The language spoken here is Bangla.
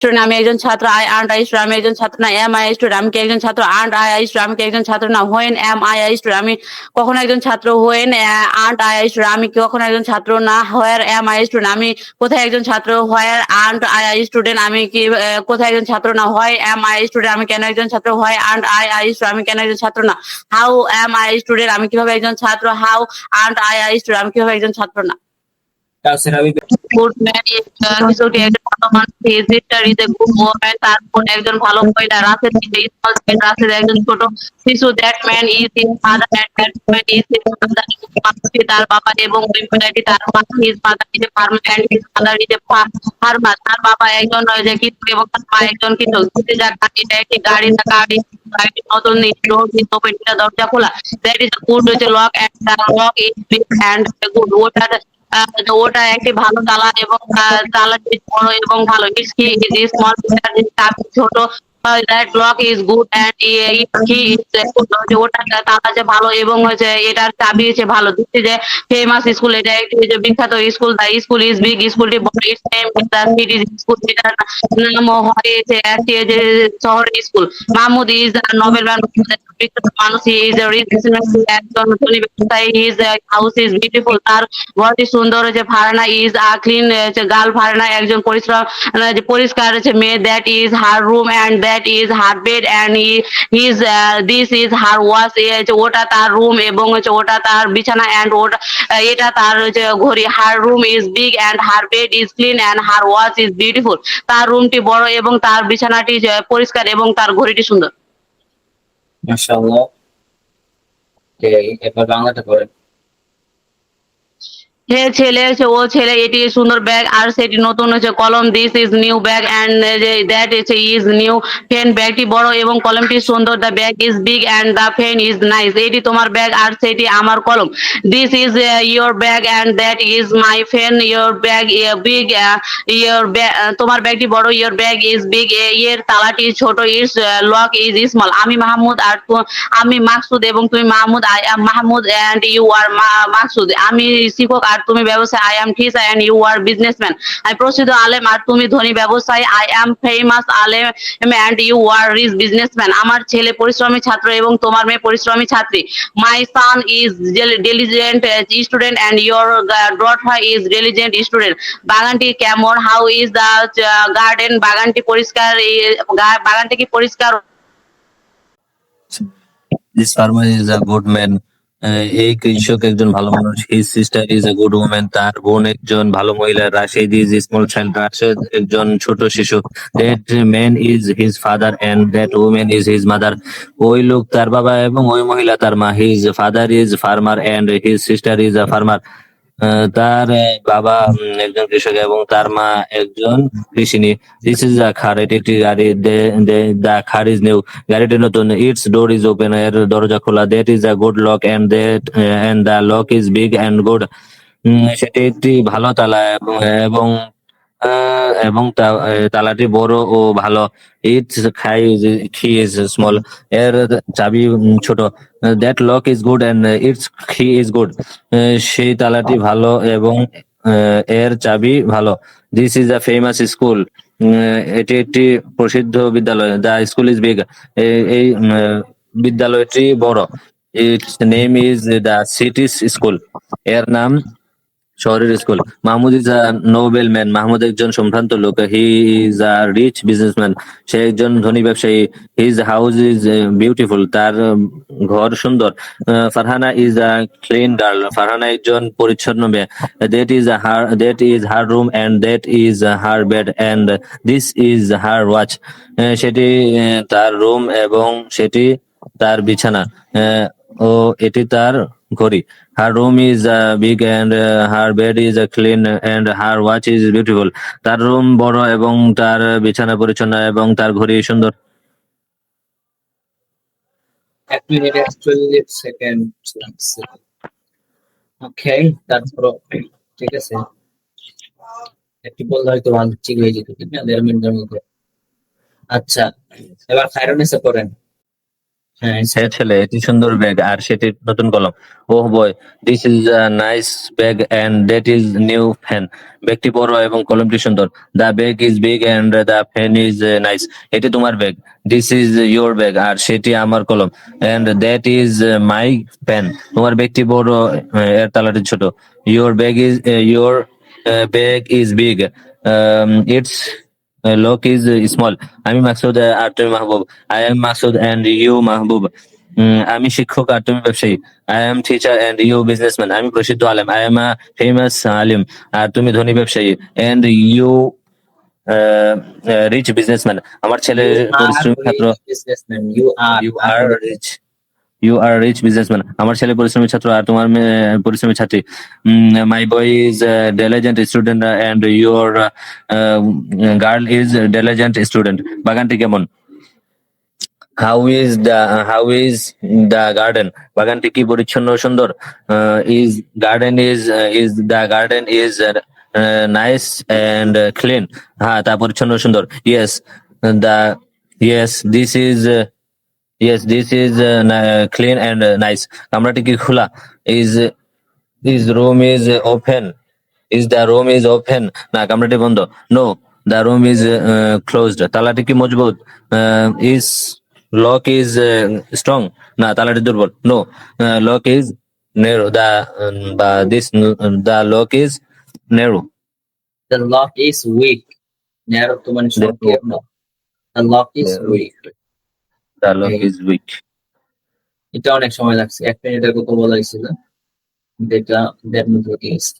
স্টুডেন্ট আমি একজন ছাত্র আই আন্ট আই স্টুডেন্ট আমি একজন ছাত্র না এম আই স্টুডেন্ট আমি কি একজন ছাত্র আন্ট আই আই স্টুডেন্ট আমি কি একজন ছাত্র না when am I I student আমি কখনো একজন ছাত্র when aren't I I student আমি কখনো একজন ছাত্র না হোয়ার এম আই স্টুডেন্ট আমি কোথায় একজন ছাত্র where aren't I I student আমি কি কোথায় একজন ছাত্র না হয় এম আই স্টুডেন্ট আমি কেন একজন ছাত্র হয় আন্ড আই আই স্টুডেন্ট আমি কেন একজন ছাত্র না হাউ এম আই স্টুডেন্ট আমি কীভাবে একজন ছাত্র how aren't I I student আমি কীভাবে একজন ছাত্র না good man sister is a good woman তার বোন একজন ভালো মহিলা Russell is small child Russell একজন ছোট শিশু that man is is father and that man is mother মানুষটি তার বাবা এবং ওই মহিলাটি তার মা his father is a farmer and his father is farmer তার বাবা একজন যে কৃষক এবং তার মা একজন কৃষক যদি যা গাড়িটা একটি গাড়ি না, গাড়ি গাড়িটি নতুন ডোর ওপেন দরজা খোলা। দ্যাট ইজ গুড হচ্ছে lock and lock is big and good ওটা ওটা একটি ভালো তালা এবং তালাটি বড় এবং ভালো। স্মল ইজ ওটা তালা যে ভালো এবং হচ্ছে এটার চাবি হচ্ছে ভালো। দিচ্ছে যে ফেমাস স্কুল এটা একটি বিখ্যাত school the school is big স্কুলটি বড় its name the city school নাম হয়েছে যে শহরের school Mahmud is noble man মানুষ ইজ একজন ব্যবসায়ী হিজ হাউস ইজ বিউটিফুল তার ঘরটি সুন্দর হচ্ছে Farana is a clean girl একজন পরিশ্রম পরিষ্কার হচ্ছে মেয়ে that is her room and that is her bed and his this is her wash ওটা তার রুম এবং হচ্ছে ওটা তার বিছানা অ্যান্ড ওটা এটা তার হচ্ছে ঘড়ি। Her room is big and her bed is clean and her wash is beautiful তার রুমটি বড় এবং তার বিছানাটি পরিষ্কার এবং তার ঘড়িটি সুন্দর। মাশাআল্লাহ। এবার বাংলাটা করেন হে ছেলে ও ছেলে, এটি সুন্দর ব্যাগ আর সেটি নতুন হচ্ছে কলম। This is new bag and that is is new pen ব্যাগটি বড় এবং কলমটি সুন্দর। The bag is big and the pen is nice এটি তোমার ব্যাগ আর সেটি আমার কলম। This is your bag and that is my pen your bag big your তোমার ব্যাগটি বড়। ইয়োর ব্যাগ ইজ বিগ এর তালাটি ছোট ইটস লক ইজ স্মল আমি মাহমুদ আর আমি মাকসুদ এবং তুমি Mahmud. Mahmud and you are Maksud. আমি শিক্ষক আর তুমি ব্যবসায়ী I am teacher and you are businessman আমি প্রসিদ্ধ আলেম আর তুমি ধনী ব্যবসায়ী আই এম ফেমাস আলেম and you are rich businessman আমার ছেলে পরিশ্রমী ছাত্র এবং তোমার মেয়ে পরিশ্রমী ছাত্রী। My son is diligent student and your daughter is diligent student বাগানটি কেমন? হাউ ইজ দ্য গার্ডেন বাগানটি পরিষ্কার বাগানটি কি পরিষ্কার? This farmer is a good man এই কৃষক একজন ভালো মানুষ। His sister is a good woman তার বোন একজন ভালো মহিলা। Rashed is small child Rashed একজন ছোট শিশু। That man is his father and that woman is his mother ওই লোক তার বাবা এবং ওই মহিলা তার মা। His father is farmer and his sister is a farmer তার বাবা একজন কৃষক এবং তার মা একজন কৃষিনী। দিস ইজ আ খার এটি একটি গাড়ি, দা খার ইজ নিউ গাড়িটি নতুন। ইটস ডোর ইজ ওপেন এর দরজা খোলা। That is a good lock and that and the lock is big and good সেটি একটি ভালো তালা এবং এবং তালাটি বড় ও ভালো। ইটস খাই কি ইজ স্মল। এর চাবি ছোট। That lock is good and its key is good. সেই তালাটি ভালো এবং এর চাবি ভালো। This is a famous school. এটি একটি প্রসিদ্ধ বিদ্যালয়। The school is big. এই বিদ্যালয়টি বড়। Its name is the city's school. এর নাম শহরের school. Mahmud is a noble man. Mahmud একজন সম্ভ্রান্ত লোক। He is a rich businessman সে একজন ধনী ব্যবসায়ী। হিজ হাউস ইজ বিউটিফুল তার ঘর সুন্দর। Farhana is a clean girl Farhana একজন পরিচ্ছন্ন মেয়ে। That is her that is her room and that is her bed and this is her watch সেটি তার রুম এবং সেটি তার বিছানা। ও, এটি তার ঘড়ি। Her room is big and her bed is clean and her watch is beautiful তার রুম বড় এবং তার বিছানা পরিচ্ছন্ন এবং তার ঘড়ি সুন্দর। সেকেন্ড ঠিক আছে। একটি দেড় মিনিটের মধ্যে আচ্ছা এবার করেন সে ছেলে এটি সুন্দর ব্যাগ আর সেটি নতুন কলম। ওহ boy this is nice bag and that is new fan ব্যাগটি বড় এবং কলমটি সুন্দর। The bag is big and the fan is nice এটি তোমার ব্যাগ দিস ইজ ইয়োর ব্যাগ আর সেটি আমার কলম। And that is my pen তোমার ব্যাগটি বড় এর তালাটি ছোট। Your bag is your bag is big its lock is small আমি মাকসুদ আহ, আর তুমি Mahbub I am Masud and you Mahbub আমি শিক্ষক আর তুমি ব্যবসায়ী. I am teacher and you businessman আমি প্রসিদ্ধ আলেম. I am famous alim. আর তুমি ধনী ব্যবসায়ী. এন্ড ইউ রিচ বিজনেসম্যান আমার ছেলে পরিশ্রমী ছাত্র। You are rich you are rich businessman আমার ছেলে পরিশ্রমী ছাত্র আর তোমার পরিশ্রমী ছাত্রী। My boy is diligent student and your girl is diligent student বাগানটি কেমন? How is the how is the garden বাগানটি কি পরিচ্ছন্ন সুন্দর? Is garden is is the garden is nice and clean হ্যাঁ তা পরিচ্ছন্ন সুন্দর। Yes the yes this is yes this is clean and nice কামরাটি কি খোলা? Is is room is open is the room is open না কামরাটি বন্ধ। No the room is closed তালাটি কি মজবুত? ইজ লক ইজ স্ট্রং না তালাটি দুর্বল। No lock is narrow the বা this the lock is narrow the lock is weak narrow তো মানে সংকীর্ণ the lock is Narrow. Weak the lock is weak এটা অনেক সময় লাগছে। এক মিনিটের কথা বলা হয়েছিল। যেটা দেড় মিনিট গেছে